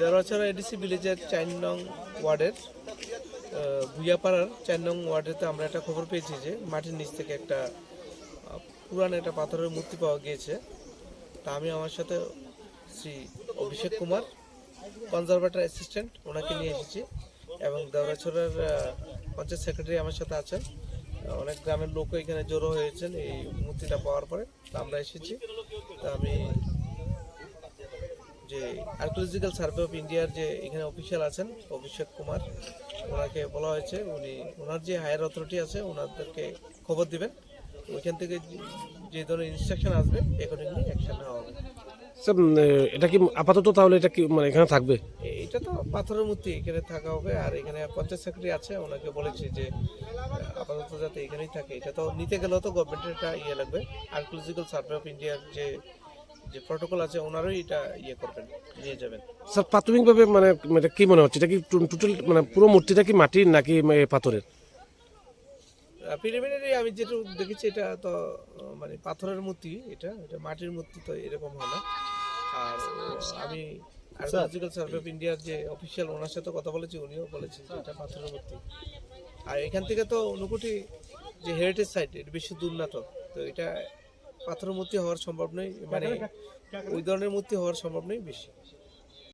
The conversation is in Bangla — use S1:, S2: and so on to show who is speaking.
S1: দেওয়াছড়া এডিসি ভিলেজের চার নং ওয়ার্ডের ভুইয়াপাড়ার চার নং ওয়ার্ডেতে আমরা একটা খবর পেয়েছি যে মাটির নিচ থেকে একটা পুরান একটা পাথরের মূর্তি পাওয়া গিয়েছে। তা আমি আমার সাথে শ্রী অভিষেক কুমার কনজারভেটর অ্যাসিস্ট্যান্ট ওনাকে নিয়ে এসেছি এবং দেওরাছড়ার আহ, পঞ্চায়েত সেক্রেটারি আমার সাথে আছেন। অনেক গ্রামের লোকও এখানে জড়ো হয়েছেন এই মূর্তিটা পাওয়ার পরে। আমরা এসেছি। তা আমি যে আর্কিওলজিক্যাল সার্ভে অফ ইন্ডিয়ার যে এখানে অফিসিয়াল আছেন অভিষেক কুমার ওনাকে বলা হয়েছে উনি ওনার যে হায়ার অথরিটি আছে ওনাদেরকে খবর দিবেন। ওইখান থেকে যে- ধরনের ইনস্ট্রাকশন আসবে অ্যাকর্ডিংলি অ্যাকশন নেওয়া হবে।
S2: স্যার এটা কি আপাতত তাহলে এটা কি মানে এখানে থাকবে?
S1: এটা তো পাথরের মূর্তি এখানে থাকা হবে। আর এখানে পঞ্চায়েত সেক্রেটারি আছে ওনাকে বলেছি যে আপাতত যাতে এখানেই থাকে। এটা তো নিতে গেলেও তো গভর্নমেন্টের একটা ইয়ে লাগবে। আর্কিওলজিক্যাল সার্ভে অফ ইন্ডিয়ার যে যে প্রটোকল আছে ওনারই এটা ইয়ে করবেন নিয়ে যাবেন।
S2: স্যার প্রাথমিকভাবে মানে এটা কি মনে হচ্ছে? এটা কি টোটাল মানে পুরো মূর্তিটা কি মাটির নাকি পাথরের?
S1: প্রিলিমিনারি আমি যেটা দেখেছি এটা তো মানে পাথরের মূর্তি এটা এটা মাটির মূর্তি তো এরকম হয় না। আর আমি আর্কিওলজিক্যাল সার্ভে অফ ইন্ডিয়ার যে অফিসিয়াল ওনার সাথে কথা বলেছি উনিও বলেছেন যে এটা পাথরের মূর্তি। আর এখান থেকে তো অনুকুটি যে হেরিটেজ সাইট এটা বেশি দূর না তো তো এটা পাথরের মূর্তি হওয়ার সম্ভব নেই মানে ওই ধরনের মূর্তি হওয়ার সম্ভব নেই বেশি।